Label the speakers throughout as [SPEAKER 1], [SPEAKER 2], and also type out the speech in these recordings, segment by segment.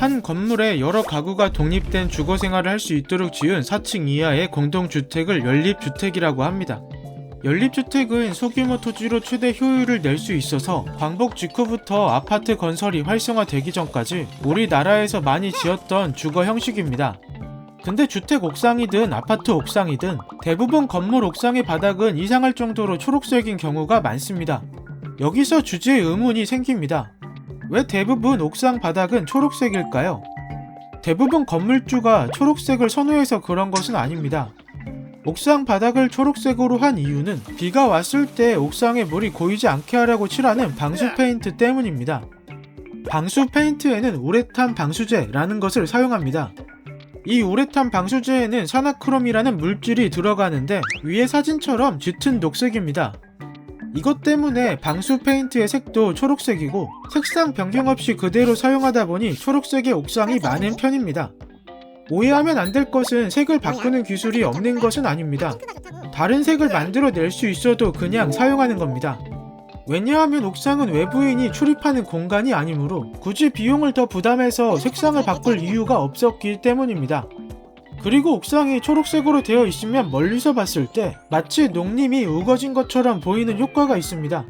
[SPEAKER 1] 한 건물에 여러 가구가 독립된 주거 생활을 할 수 있도록 지은 4층 이하의 공동주택을 연립주택이라고 합니다. 연립주택은 소규모 토지로 최대 효율을 낼 수 있어서 광복 직후부터 아파트 건설이 활성화되기 전까지 우리나라에서 많이 지었던 주거 형식입니다. 근데 주택 옥상이든 아파트 옥상이든 대부분 건물 옥상의 바닥은 이상할 정도로 초록색인 경우가 많습니다. 여기서 주제에 의문이 생깁니다. 왜 대부분 옥상 바닥은 초록색일까요? 대부분 건물주가 초록색을 선호해서 그런 것은 아닙니다. 옥상 바닥을 초록색으로 한 이유는 비가 왔을 때 옥상에 물이 고이지 않게 하려고 칠하는 방수 페인트 때문입니다. 방수 페인트에는 우레탄 방수제라는 것을 사용합니다. 이 우레탄 방수제에는 산화크롬이라는 물질이 들어가는데 위의 사진처럼 짙은 녹색입니다. 이것 때문에 방수 페인트의 색도 초록색이고 색상 변경 없이 그대로 사용하다 보니 초록색의 옥상이 많은 편입니다. 오해하면 안 될 것은 색을 바꾸는 기술이 없는 것은 아닙니다. 다른 색을 만들어낼 수 있어도 그냥 사용하는 겁니다. 왜냐하면 옥상은 외부인이 출입하는 공간이 아니므로 굳이 비용을 더 부담해서 색상을 바꿀 이유가 없었기 때문입니다. 그리고 옥상이 초록색으로 되어 있으면 멀리서 봤을 때 마치 농림이 우거진 것처럼 보이는 효과가 있습니다.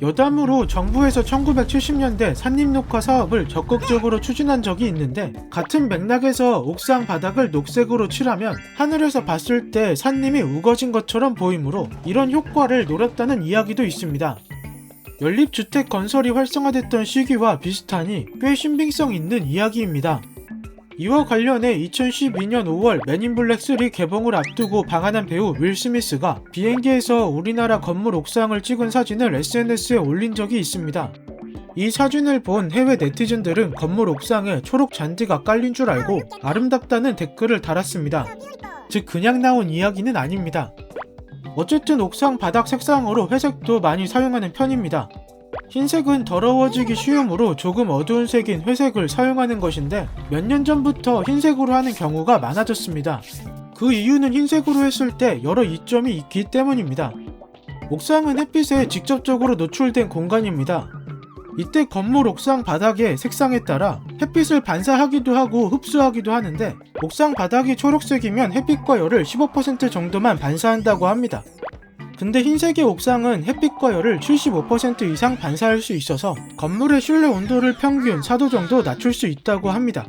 [SPEAKER 1] 여담으로 정부에서 1970년대 산림 녹화 사업을 적극적으로 추진한 적이 있는데 같은 맥락에서 옥상 바닥을 녹색으로 칠하면 하늘에서 봤을 때 산림이 우거진 것처럼 보이므로 이런 효과를 노렸다는 이야기도 있습니다. 연립주택 건설이 활성화됐던 시기와 비슷하니 꽤 신빙성 있는 이야기입니다. 이와 관련해 2012년 5월 맨인블랙 3 개봉을 앞두고 방한한 배우 윌 스미스가 비행기에서 우리나라 건물 옥상을 찍은 사진을 SNS에 올린 적이 있습니다. 이 사진을 본 해외 네티즌들은 건물 옥상에 초록 잔디가 깔린 줄 알고 아름답다는 댓글을 달았습니다. 즉 그냥 나온 이야기는 아닙니다. 어쨌든 옥상 바닥 색상으로 회색도 많이 사용하는 편입니다. 흰색은 더러워지기 쉬우므로 조금 어두운 색인 회색을 사용하는 것인데 몇 년 전부터 흰색으로 하는 경우가 많아졌습니다. 그 이유는 흰색으로 했을 때 여러 이점이 있기 때문입니다. 옥상은 햇빛에 직접적으로 노출된 공간입니다. 이때 건물 옥상 바닥의 색상에 따라 햇빛을 반사하기도 하고 흡수하기도 하는데 옥상 바닥이 초록색이면 햇빛과 열을 15% 정도만 반사한다고 합니다. 근데 흰색의 옥상은 햇빛과 열을 75% 이상 반사할 수 있어서 건물의 실내 온도를 평균 4도 정도 낮출 수 있다고 합니다.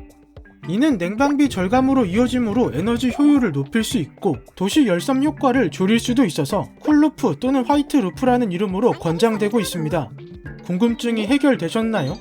[SPEAKER 1] 이는 냉방비 절감으로 이어지므로 에너지 효율을 높일 수 있고 도시 열섬 효과를 줄일 수도 있어서 쿨루프 또는 화이트 루프라는 이름으로 권장되고 있습니다. 궁금증이 해결되셨나요?